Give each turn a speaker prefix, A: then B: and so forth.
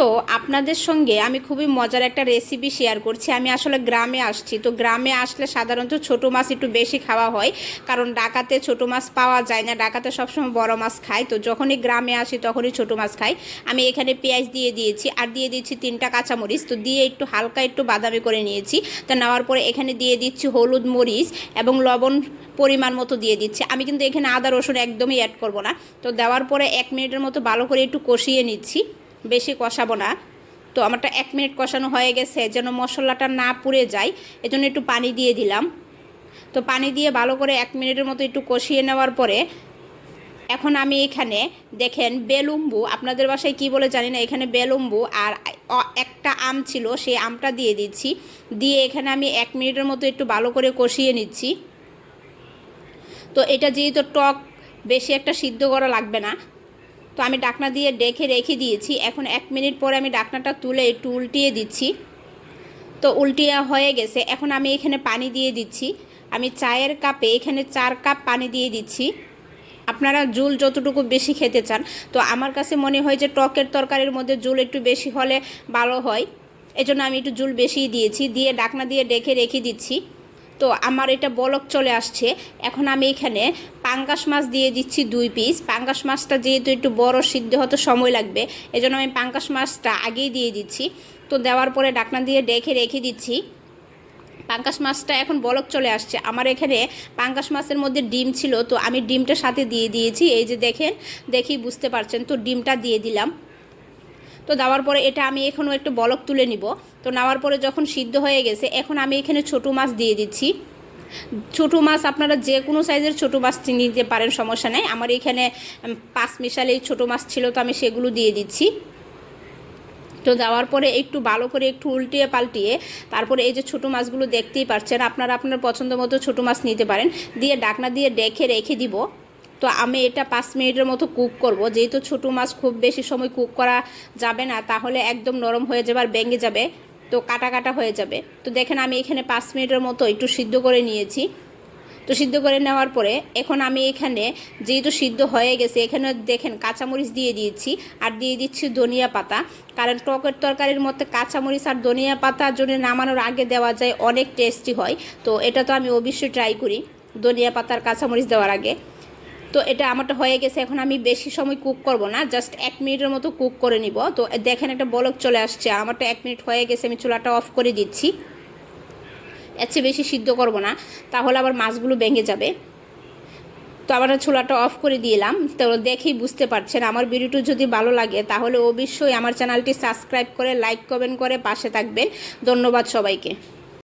A: তো আপনাদের সঙ্গে আমি খুবই মজার একটা রেসিপি শেয়ার করছি। আমি আসলে গ্রামে আসছি, তো গ্রামে আসলে সাধারণত ছোট মাছ একটু বেশি খাওয়া হয়। কারণ ডাকাতে ছোট মাছ পাওয়া যায় না ডাকাতে সবসময় বড় মাছ খাই তো যখনই গ্রামে আসি তখনই ছোট মাছ খাই। আমি এখানে পেঁয়াজ দিয়ে দিয়েছি আর দিয়ে দিচ্ছি তিনটা কাঁচামরিচ। তো দিয়ে একটু হালকা একটু বাদামি করে নিয়েছি। তা নেওয়ার পরে এখানে দিয়ে দিচ্ছি হলুদ মরিচ এবং লবণ পরিমাণ মতো দিয়ে দিচ্ছি। আমি কিন্তু এখানে আদা, রসুন একদমই অ্যাড করব না। তো দেওয়ার পরে এক মিনিটের মতো ভালো করে একটু কষিয়ে নিচ্ছি। বেশি কষাবো না। তো আমারটা এক মিনিট কষানো হয়ে গেছে, যেন মশলাটা না পুড়ে যায়, এজন্য একটু পানি দিয়ে দিলাম। তো পানি দিয়ে ভালো করে এক মিনিটের মতো একটু কষিয়ে নেওয়ার পরে, এখন আমি এখানে দেখেন বেলুম্বু, আপনাদের বাসায় কি বলে জানি না, এখানে বেলুম্বু আর একটা আম ছিল, সেই আমটা দিয়ে দিচ্ছি। দিয়ে এখানে আমি এক মিনিটের মতো একটু ভালো করে কষিয়ে নিচ্ছি। তো এটা যেহেতু টক, বেশি একটা সিদ্ধ করা লাগবে না তো আমি ডাকনা দিয়ে ডেকে রেখে দিয়েছি। এখন এক মিনিট পরে আমি ডাকনাটা তুলে একটু উল্টিয়ে দিচ্ছি। তো উল্টিয়ে হয়ে গেছে। এখন আমি এখানে পানি দিয়ে দিচ্ছি। আমি চায়ের কাপে এখানে চার কাপ পানি দিয়ে দিচ্ছি। আপনারা জুল যতটুকু বেশি খেতে চান। তো আমার কাছে মনে হয় যে টকের তরকারির মধ্যে জুল একটু বেশি হলে ভালো হয়। এজন্য আমি একটু জুল বেশি দিয়েছি। দিয়ে ডাকনা দিয়ে ডেকে রেখে দিচ্ছি। তো আমার এটা বলক চলে আসছে। এখন আমি এখানে পাঙ্গাস মাছ দিয়ে দিচ্ছি দুই পিস পাঙ্গাস মাছটা যেহেতু একটু বড়, সিদ্ধ হতে সময় লাগবে, এজন্য আমি পাঙ্গাস মাছটা আগেই দিয়ে দিচ্ছি। তো দেওয়ার পরে ডাকনা দিয়ে ডেকে রেখে দিচ্ছি। পাঙ্কাশ মাছটা এখন বলক চলে আসছে। আমার এখানে পাঙ্কাশ মাছের মধ্যে ডিম ছিল, তো আমি ডিমটা সাথে দিয়ে দিয়েছি। এই যে দেখেন দেখি বুঝতে পারছেন, তো ডিমটা দিয়ে দিলাম। তো দেওয়ার পরে এটা আমি এখনও একটু বলক তুলে নিব। তো নেওয়ার পরে যখন সিদ্ধ হয়ে গেছে, এখন আমি এখানে ছোটো মাছ দিয়ে দিচ্ছি। ছোটো মাছ আপনারা যে কোনো সাইজের ছোটো মাছ নিতে পারেন, সমস্যা নেই। আমার এখানে পাঁচ মিশালি ছোটো মাছ ছিল তো আমি সেগুলো দিয়ে দিচ্ছি। তো দেওয়ার পরে একটু ভালো করে একটু উল্টিয়ে পাল্টিয়ে, তারপরে এই যে ছোটো মাছগুলো দেখতেই পারছেন, আপনারা আপনার পছন্দ মতো ছোটো মাছ নিতে পারেন। দিয়ে ডাকনা দিয়ে ডেকে রেখে দিব। তো আমি এটা পাঁচ মিনিটের মতো কুক করব। যেহেতু ছোটো মাছ খুব বেশি সময় কুক করা যাবে না, তাহলে একদম নরম হয়ে যাবে আর ভেঙে যাবে, তো কাটা কাটা হয়ে যাবে। তো দেখেন আমি এখানে পাঁচ মিনিটের মতো একটু সিদ্ধ করে নিয়েছি। তো সিদ্ধ করে নেওয়ার পরে এখন আমি এখানে যেহেতু সিদ্ধ হয়ে গেছে, এখানে দেখেন কাঁচামরিচ দিয়ে দিয়েছি আর দিয়ে দিচ্ছি ধনিয়া পাতা। কারণ টকের তরকারির মধ্যে কাঁচামরিচ আর ধনিয়া পাতা যদি নামানোর আগে দেওয়া যায়, অনেক টেস্টি হয়। তো এটা তো আমি অবশ্যই ট্রাই করি, ধনিয়া পাতার কাঁচামরিচ দেওয়ার আগে। তো এটা আমারটা হয়ে গেছে, এখন আমি বেশি সময় কুক করব না জাস্ট এক মিনিটের মতো কুক করে নিব। তো দেখেন একটা বলক চলে আসছে, আমারটা এক মিনিট হয়ে গেছে, আমি চুলাটা অফ করে দিচ্ছি। এর চেয়ে বেশি সিদ্ধ করব না, তাহলে আবার মাছগুলো ভেঙে যাবে। তো আমরা ছোলাটা অফ করে দিলাম, তো দেখেই বুঝতে পারছেন, আমার ভিডিওটি যদি ভালো লাগে, তাহলে অবশ্যই আমার চ্যানেলটি সাবস্ক্রাইব করে লাইক কমেন্ট করে পাশে থাকবেন। ধন্যবাদ সবাইকে।